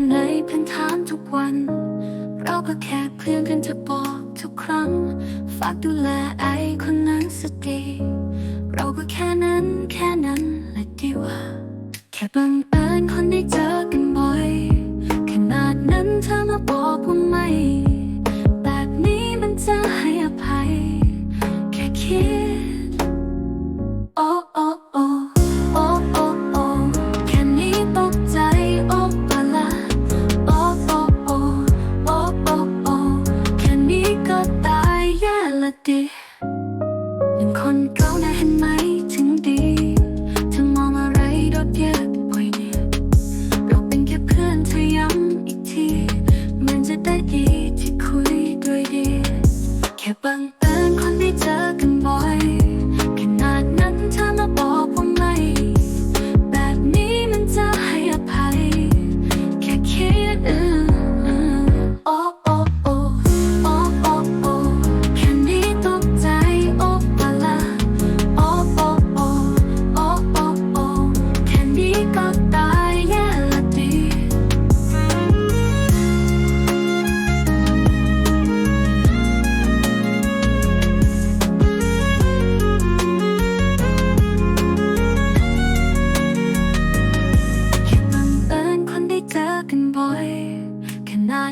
างในพื้นฐามทุกวัน เราก็แค่เพื่อนกันจะบอกทุกครั้ง ฝากดูแลไอ้คนนั้นสักทีเราก็แค่นั้นแค่นั้นและดีว่า แค่บังเอิญคนได้เจอกันบ่อย ขนาดนั้นเธอมาบอกว่าไม่ แบบนี้มันจะให้อภัย แค่คิด ดีหนึ่งคนเก่านะเห็นไหมถึงดีเธอมองอะไรโดดเดี่ยวบ่อยเนี่ยเราเป็นแค่เพื่อนเธอย้ำอีกทีมันจะได้ดี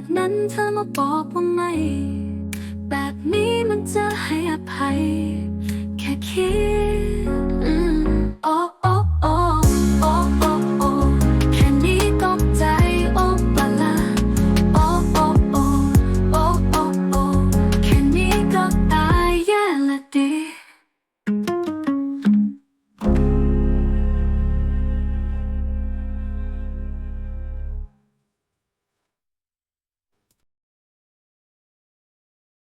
ดนั้นเธอมาบอกว่าไม่ แบบนี้มันจะให้อภัย แค่คิด